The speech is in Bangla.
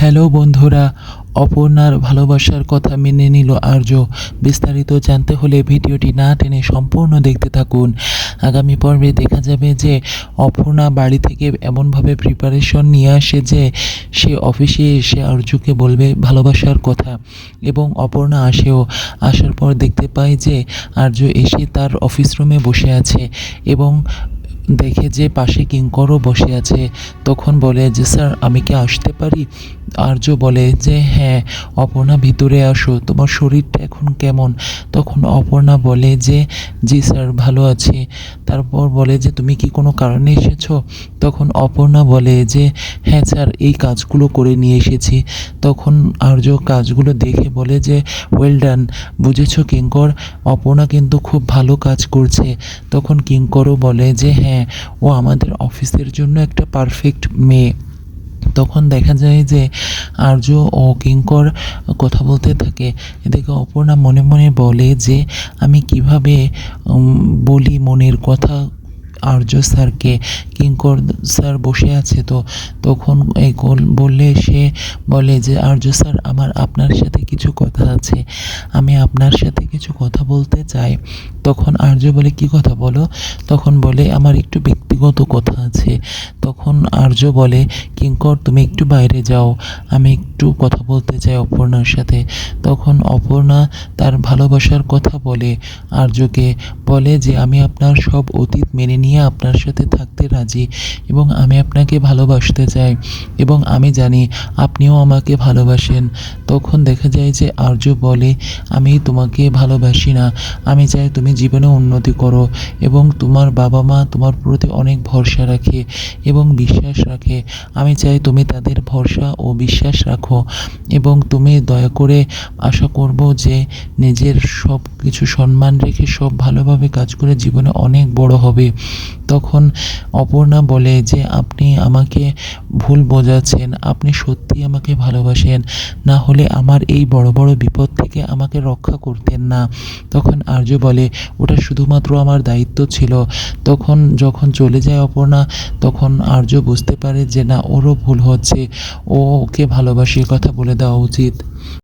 হ্যালো বন্ধুরা, অপর্ণার ভালোবাসার কথা মেনে নিল আর্য। বিস্তারিত জানতে হলে ভিডিওটি না টেনে সম্পূর্ণ দেখতে থাকুন। আগামী পর্বে দেখা যাবে যে অপর্ণা বাড়ি থেকে এমনভাবে প্রিপারেশন নিয়ে আসে যে সে অফিসে এসে আর্যকে বলবে ভালোবাসার কথা এবং অপর্ণা আসেও। আসার পর দেখতে পায় যে আর্য এসে তার অফিস রুমে বসে আছে এবং দেখে যে পাশে কিঙ্করও বসে আছে, তখন বলে, যে স্যার, আমি কি আসতে পারি? আর্য বলে, যে হ্যাঁ অপর্ণা, ভিতরে আসো। তোমার শরীরটা এখন কেমন? তখন অপর্ণা বলে, যে, জি স্যার, ভালো আছি। তারপর বলে, যে, তুমি কি কোনো কারণে এসেছ? তখন অপর্ণা বলে, যে হ্যাঁ স্যার, এই কাজগুলো করে নিয়ে এসেছি। তখন আর্য কাজগুলো দেখে বলে, যে ওয়েল ডান বুঝেছ কিঙ্কর? অপর্ণা কিন্তু খুব ভালো কাজ করছে। তখন কিঙ্করও বলে, যে হ্যাঁ ও আমাদের অফিসের জন্য একটা পারফেক্ট মেয়ে। তখন দেখা যায় যে আর্য ও কিঙ্কর কথা বলতে থাকে। এদিকে অপর্ণা মনে মনে বলে যে, আমি কীভাবে বলি মনের কথা আর্য স্যারকে কিঙ্কর স্যার বসে আছে তো, তখন এই বললে সে বলে যে, আর্য স্যার, আমার আপনার সাথে কিছু কথা আছে। আমি আপনার সাথে কিছু কথা বলতে চাই। তখন আর্য বলে, কি কথা বলো? তখন বলে, আমার একটু ব্যক্তিগত কথা আছে। তখন আর্য বলে, কিঙ্কর, তুমি একটু বাইরে যাও। আমি একটু কথা বলতে চাই অপর্ণার সাথে। তখন অপর্ণা তার ভালোবাসার কথা বলে আর্যকে, বলে যে, আমি আপনার সব অতীত মেনে নিয়ে আপনার সাথে থাকতে রাজি এবং আমি আপনাকে ভালোবাসতে চাই এবং আমি জানি আপনিও আমাকে ভালোবাসেন। তখন দেখা যায় যে আর্য বলে, আমি তোমাকে ভালোবাসি না। আমি চাই তুমি জীবনে উন্নতি করো এবং তোমার বাবা মা তোমার প্রতি অনেক ভরসা রাখে এবং বিশ্বাস রাখে। আমি চাই তুমি তাদের ভরসা ও বিশ্বাস রাখো এবং তুমি দয়া করে আশা করব যে নিজের সব কিছু সম্মান রেখে সব ভালোভাবে কাজ করে জীবনে অনেক বড় হবে। তখন অপর্ণা বলে যে, আপনি আমাকে ভুল বোঝাচ্ছেন, আপনি সত্যি আমাকে ভালোবাসেন। না হলে আমার এই বড় বড় বিপদ থেকে আমাকে রক্ষা করতেন না। তখন আর্য বলে, ওটা শুধুমাত্র আমার দায়িত্ব ছিল। তখন যখন চলে যায় অপর্ণা, তখন আর্য বুঝতে পারে যে, না, ওরও ভুল হচ্ছে। ও ওকে ভালোবাসে কথা বলে দেওয়া উচিত।